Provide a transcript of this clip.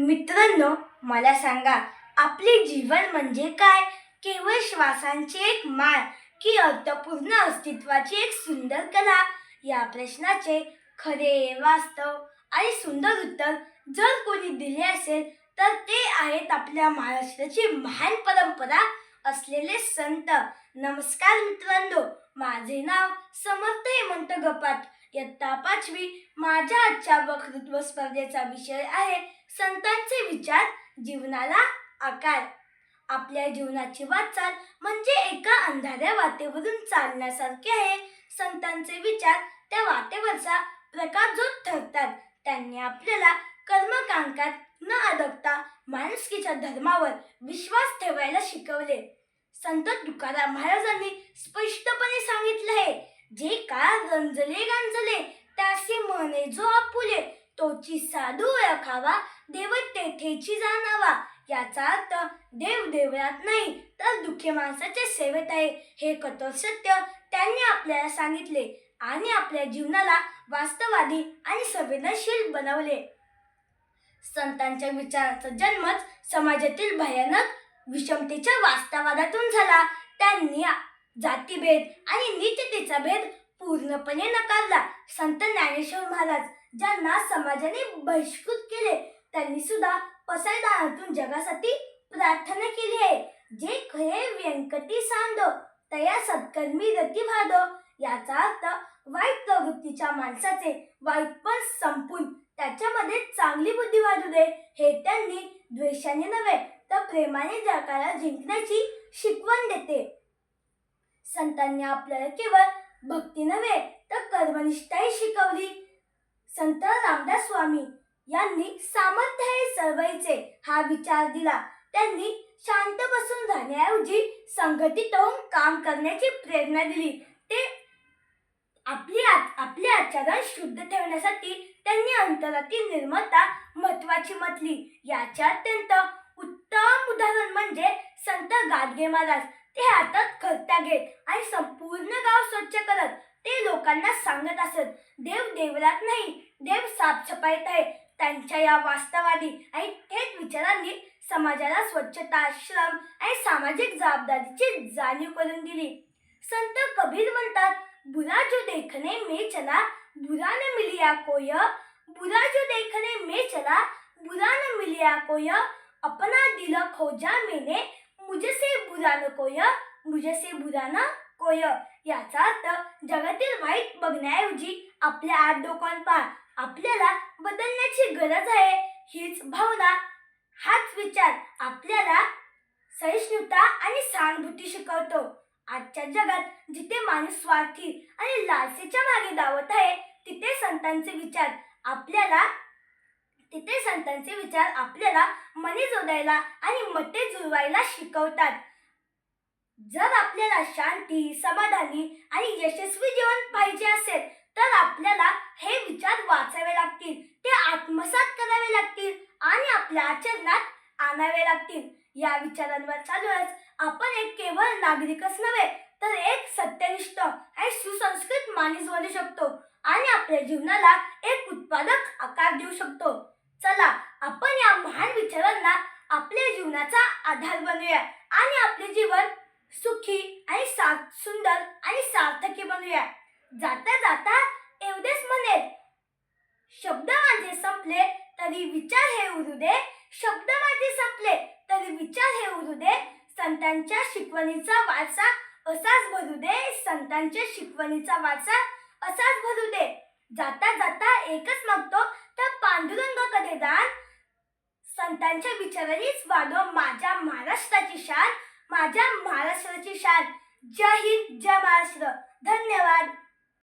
मित्रांनो मला सांगा आपले जीवन म्हणजे काय? केवळ श्वासांची एक माळ की अर्थपूर्ण अस्तित्वाची एक सुंदर कला? या प्रश्नाचे खरे वास्तव आणि सुंदर उत्तर जर कोणी दिले असेल तर ते आहेत आपल्या महाराष्ट्राची महान परंपरा असलेले संत. नमस्कार मित्रांनो माझे नाव समर्थ हेमंत गपात. इयत्ता पाचवी माझ्या आजच्या वक्तृत्व स्पर्धेचा विषय आहे संतांचे विचार जीवनाला आकार. आपल्या जीवनाची वाटचाल म्हणजे एका अंधाऱ्या वाटेवरून चालण्यासारखे आहे. संतांचे विचार त्या वाटेवरचा प्रकार जो ठरतात त्यांनी आपल्याला कर्मकांकात न अडकता माणुसकीच्या धर्मावर विश्वास ठेवायला शिकवले. संत तुकाराम महाराजांनी स्पष्टपणे सांगितले आहे जे का रंजले गांजले त्यासे म्हणे जो आपुले तोची साधू ओळखावा देव तेथेची जाणावा. याचा अर्थ देव देवळात नाही तर दुःखी माणसाच्या सेवेत आहे. हे कठोर सत्य त्यांनी आपल्याला सांगितले आणि आपल्या जीवनाला वास्तववादी आणि संवेदनशील बनवले. संतांच्या विचारांचा जन्मच समाजातील भयानक विषमतेच्या वास्तवादातून झाला. त्यांनी जातीभेद आणि नीचतेचा भेद पूर्णपणे नकारला. संत ज्ञानेश्वर महाराज ज्यांना समाजाने बहिष्कृत केले त्यांनी सुद्धा पसायदानातून जगासाठी प्रार्थना केली आहे. जे खरे व्यंकटी सांदो तया सत्कर्मी रती भादो याचा अर्थ वाईट प्रवृत्तीच्या माणसाचे वाईटपण संपून त्याच्यामध्ये चांगली बुद्धी वाढू दे हे त्यांनी द्वेषाने नव्हे तर प्रेमाने जगाला जिंकण्याची शिकवण देते. संतांनी आपल्याला केवळ भक्ती नव्हे तर कर्मनिष्ठाही शिकवली. संत रामदास स्वामी यांनी सामर्थ्य हे सर्वांचे हा विचार दिला. त्यांनी शांत बसून राहण्याऐवजी संघटित होऊन काम करण्याची प्रेरणा दिली. ते आपली आत आपले आचरण शुद्ध ठेवण्यासाठी त्यांनी अंतरातील निर्मलता महत्वाची म्हटली. याचे अत्यंत उत्तम उदाहरण म्हणजे संत गाडगे महाराज. ते हातात खरत्या घेत आणि संपूर्ण गाव स्वच्छ करत ते लोकांना सांगत असत देव देवळात नाही देव साफसफाईत आहे. त्यांच्या या वास्तवादी आणि थेट विचारांनी समाजाला स्वच्छता आश्रम आणि सामाजिक जबाबदारीची जाणीव करून दिली. संत कबीर म्हणतात बुरा जो देखने में चला बुरा न मिलिया कोय बुरा जो देखने में चला बुरा न मिलिया कोय अपना दिल खोजा मेने मुझसे बुरा न कोय? मुझसे बुरा न कोय? याचा अर्थ जगातील वाईट बघण्याऐवजी आपल्या आत डोकान पहा आपल्याला बदलण्याची गरज आहे. हीच भावना हाच विचार आपल्याला सहिष्णुता आणि सहानुभूती शिकवतो. आजच्या जगात जिथे माणूस स्वार्थी आणि लालसेच्या मागे धावत आहे तिथे संतांचे विचार आपल्याला तिथे संतांचे विचार आपल्याला मने जोडायला आणि मते जुळवायला शिकवतात. जर आपल्याला शांती समाधानी आणि यशस्वी जीवन पाहिजे असेल तर आपल्याला हे विचार वाचावे लागतील ते आत्मसात करावे लागतील आणि आपल्या आचरणात आणावे लागतील. या विचारांवर चालूच आपण एक केवळ नागरिकच नव्हे तर एक सत्यनिष्ठ आणि सुसंस्कृत माणूस बनू शकतो आणि आपल्या जीवनाला एक उत्पादक आकार देऊ शकतो. चला आपण या महान विचारांना आपल्या जीवनाचा आधार बनवूया आणि आपले जीवन सुखी आणि सुंदर आणि सार्थकी बनवूया. जाता जाता एवढेच म्हणेल शब्द माझे संपले तरी विचार हे उरू दे. शब्द माझे संपले तरी विचार हे उरू दे. संतांच्या शिकवणीचा वारसा असाच भरू दे. संतांच्या शिकवणीचा वारसा असाच भरू दे. जाता जाता एकच मागतो तर पांडुरंग कधी दान संतांच्या विचारांनीच वाढव माझ्या महाराष्ट्राची शान माझ्या महाराष्ट्राची शान. जय हिंद जय महाराष्ट्र. धन्यवाद.